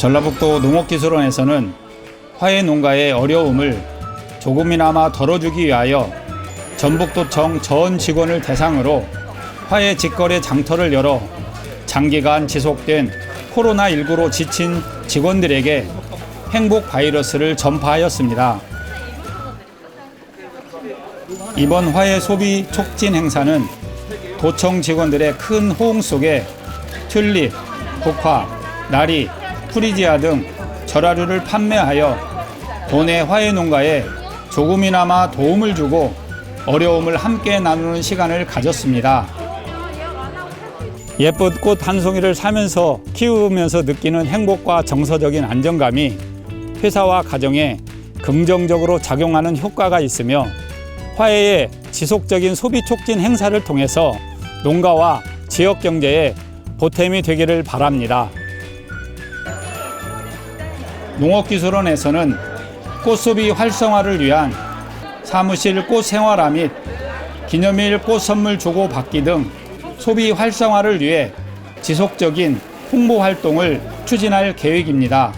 전라북도 농업기술원에서는 화훼 농가의 어려움을 조금이나마 덜어주기 위하여 전북도청 전 직원을 대상으로 화훼 직거래 장터를 열어 장기간 지속된 코로나19로 지친 직원들에게 행복 바이러스를 전파하였습니다. 이번 화훼 소비 촉진 행사는 도청 직원들의 큰 호응 속에 튤립, 국화, 나리, 프리지아 등 절하류를 판매하여 도내 화훼 농가에 조금이나마 도움을 주고 어려움을 함께 나누는 시간을 가졌습니다. 예쁜 꽃 한 송이를 사면서 키우면서 느끼는 행복과 정서적인 안정감이 회사와 가정에 긍정적으로 작용하는 효과가 있으며 화해의 지속적인 소비 촉진 행사를 통해서 농가와 지역 경제에 보탬이 되기를 바랍니다. 농업기술원에서는 꽃소비 활성화를 위한 사무실 꽃 생활화 및 기념일 꽃 선물 주고 받기 등 소비 활성화를 위해 지속적인 홍보 활동을 추진할 계획입니다.